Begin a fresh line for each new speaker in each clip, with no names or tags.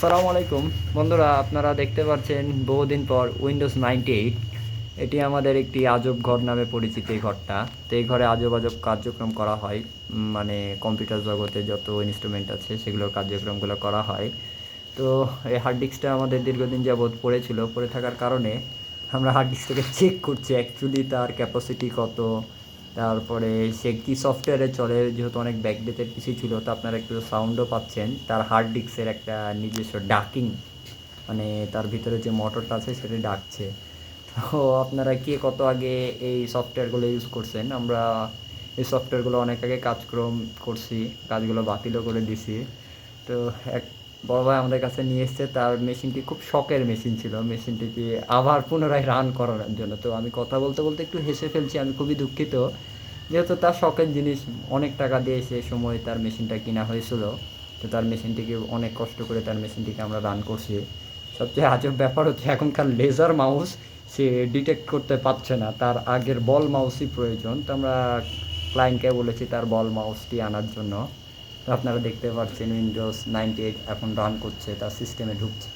আসসালামু আলাইকুম। বন্ধুরা, আপনারা দেখতে পাচ্ছেন বহুদিন পর উইন্ডোজ নাইনটি এইট। এটি আমাদের একটি আজব ঘর নামে পরিচিত এই ঘরটা। তো এই ঘরে আজব আজব কার্যক্রম করা হয়। মানে কম্পিউটার জগতে যত ইনস্ট্রুমেন্ট আছে, সেগুলোর কার্যক্রমগুলো করা হয়। তো এই হার্ড ডিস্কটা আমাদের দীর্ঘদিন যাবৎ পড়েছিল পড়ে থাকার কারণে আমরা হার্ড ডিস্কটাকে চেক করছি। অ্যাকচুয়ালি তার ক্যাপাসিটি কত? তারপরে সে কি সফটওয়্যারে চলে, যেহেতু অনেক ব্যাকডেটেড কিছু ছিল, তো আপনারা একটু সাউন্ডও পাচ্ছেন। তার হার্ড ডিস্কের একটা নিজস্ব ডাকিং মানে তার ভিতরে যে মোটরটা আছে, সেটা ডাকছে। তো আপনারা কে কত আগে এই সফটওয়্যারগুলো ইউজ করছেন? আমরা এই সফটওয়্যারগুলো অনেক আগে কাজক্রম করছি, কাজগুলো বাতিলও করে দিছি। তো এক বড় ভাই আমাদের কাছে নিয়ে এসছে, তার মেশিনটি খুব শখের মেশিন ছিল। মেশিনটিকে আবার পুনরায় রান করানোর জন্য। তো আমি কথা বলতে বলতে একটু হেসে ফেলছি, আমি খুবই দুঃখিত। যেহেতু তার শখের জিনিস অনেক টাকা দিয়ে সে সময় তার মেশিনটা কিনা হয়েছিল, তো তার মেশিনটিকে অনেক কষ্ট করে তার মেশিনটিকে আমরা রান করছি। সবচেয়ে আজব ব্যাপার হচ্ছে এখনকার লেজার মাউস সে ডিটেক্ট করতে পারছে না। তার আগের বল মাউসই প্রয়োজন। তো আমরা ক্লায়েন্টকে বলেছি তার বল মাউসটি আনার জন্য। তো আপনারা দেখতে পাচ্ছেন উইন্ডোজ নাইনটি এইট এখন রান করছে, তার সিস্টেমে ঢুকছে।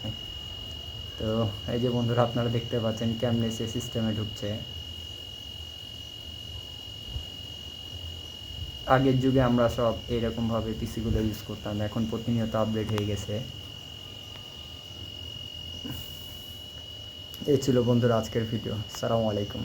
তো এই যে বন্ধুরা, আপনারা দেখতে পাচ্ছেন কেমনে সে সিস্টেমে ঢুকছে। আগের যুগে আমরা সব এইরকমভাবে পিসিগুলো ইউজ করতাম, এখন প্রতিনিয়ত আপডেট হয়ে গেছে। এই ছিল বন্ধুরা আজকের ভিডিও সালামু আলাইকুম।